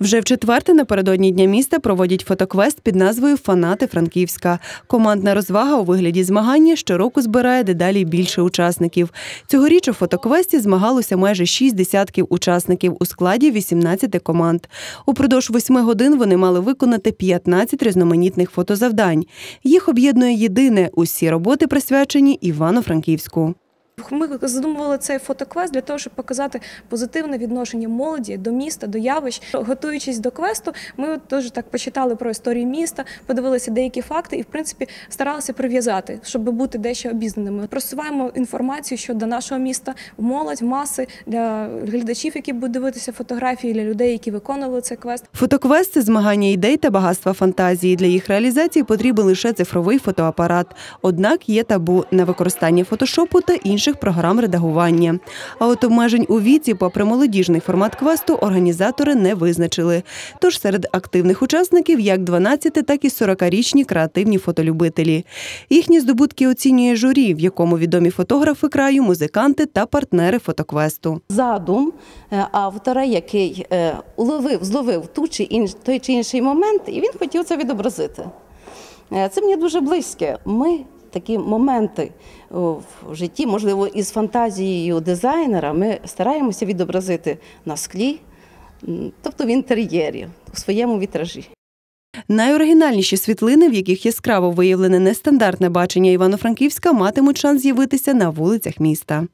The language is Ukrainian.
Вже в четверте напередодні дня міста проводять фотоквест під назвою Фанати Франківська. Командна розвага у вигляді змагання щороку збирає дедалі більше учасників. Цьогоріч у фотоквесті змагалося майже шість десятків учасників у складі 18 команд. Упродовж восьми годин вони мали виконати 15 різноманітних фотозавдань. Їх об'єднує єдине усі роботи присвячені Івано-Франківську. Ми задумували цей фотоквест для того, щоб показати позитивне відношення молоді до міста, до явищ. Готуючись до квесту, ми теж так почитали про історію міста, подивилися деякі факти і, в принципі, старалися прив'язати, щоб бути дещо обізнаними. Просуваємо інформацію щодо нашого міста, молодь, маси для глядачів, які будуть дивитися фотографії, для людей, які виконували цей квест. Фотоквест це змагання ідей та багатства фантазії. Для їх реалізації потрібен лише цифровий фотоапарат. Однак є табу на використання фотошопу та інших програм редагування. А от обмежень у віці, попри молодіжний формат квесту, організатори не визначили. Тож серед активних учасників як 12, так і 40-річні креативні фотолюбителі. Їхні здобутки оцінює журі, в якому відомі фотографи краю, музиканти та партнери фотоквесту. задум е, автора, який е, уловив, зловив ту чи інш, той чи інший момент, і він хотів це відобразити. Е, Це мені дуже близьке. Ми такі моменти в житті, можливо, із фантазією дизайнера, ми стараємося відобразити на склі, тобто в інтер'єрі, у своєму вітражі. Найоригінальніші світлини, в яких яскраво виявлене нестандартне бачення Івано-Франківська, матимуть шанс з'явитися на вулицях міста.